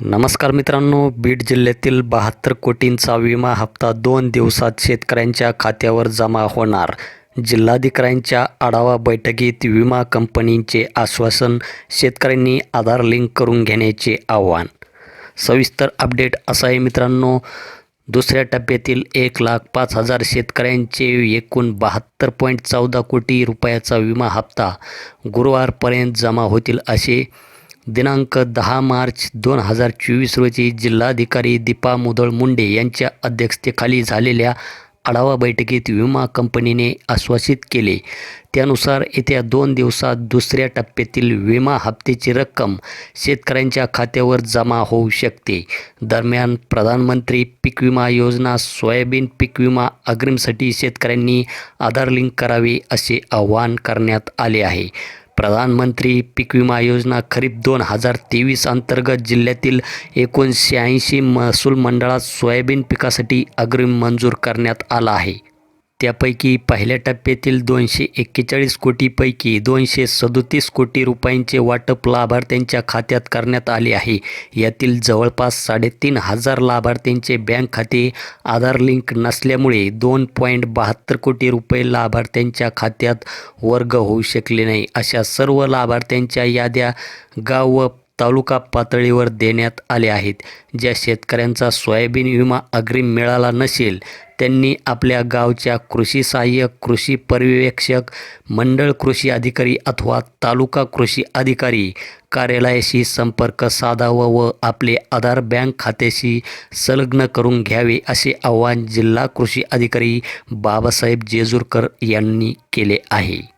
नमस्कार मित्रांनो बीड जिल्ह्यातील बहात्तर कोटींचा विमा हप्ता दोन दिवसात शेतकऱ्यांच्या खात्यावर जमा होणार. जिल्हाधिकाऱ्यांच्या आढावा बैठकीत विमा कंपनींचे आश्वासन शेतकऱ्यांनी आधार लिंक करून घेण्याचे आव्हान. सविस्तर अपडेट असं आहे मित्रांनो दुसऱ्या टप्प्यातील एक लाख पाच हजार शेतकऱ्यांचे एकूण बहात्तर पॉईंट चौदा कोटी रुपयाचा विमा हप्ता गुरुवारपर्यंत जमा होतील असे दिनांक दहा मार्च दोन हजार चोवीस रोजी जिल्हाधिकारी दीपा मुधोळ मुंडे यांच्या अध्यक्षतेखाली झालेल्या आढावा बैठकीत विमा कंपनीने आश्वासित केले. त्यानुसार येत्या दोन दिवसात दुसऱ्या टप्प्यातील विमा हप्त्याची रक्कम शेतकऱ्यांच्या खात्यावर जमा होऊ शकते. दरम्यान प्रधानमंत्री पीक विमा योजना सोयाबीन पीक विमा अग्रिमसाठी शेतकऱ्यांनी आधार लिंक करावे असे आवाहन करण्यात आले आहे. प्रधानमंत्री पीक विमा योजना खरीप दोन हजार तेवीस अंतर्गत जिल्ह्यातील एकोणशे ऐंशी महसूल मंडळात सोयाबीन पिकासाठी अग्रिम मंजूर करण्यात आला आहे. त्यापैकी पहिल्या टप्प्यातील दोनशे एक्केचाळीस कोटीपैकी दोनशे सदोतीस कोटी रुपयांचे वाटप लाभार्थ्यांच्या खात्यात करण्यात आले आहे. यातील जवळपास साडेतीन हजार लाभार्थ्यांचे बँक खाते आधार लिंक नसल्यामुळे दोन पॉईंट बहात्तर कोटी रुपये लाभार्थ्यांच्या खात्यात वर्ग होऊ शकले नाही. अशा सर्व लाभार्थ्यांच्या याद्या गाव व तालुका पातळीवर देण्यात आले आहेत. ज्या शेतकऱ्यांचा सोयाबीन विमा अग्रिम मिळाला नसेल त्यांनी आपल्या गावच्या कृषी सहाय्यक कृषी पर्यवेक्षक मंडळ कृषी अधिकारी अथवा तालुका कृषी अधिकारी कार्यालयाशी संपर्क साधावा व आपले आधार बँक खात्याशी संलग्न करून घ्यावे असे आवाहन जिल्हा कृषी अधिकारी बाबासाहेब जेजूरकर यांनी केले आहे.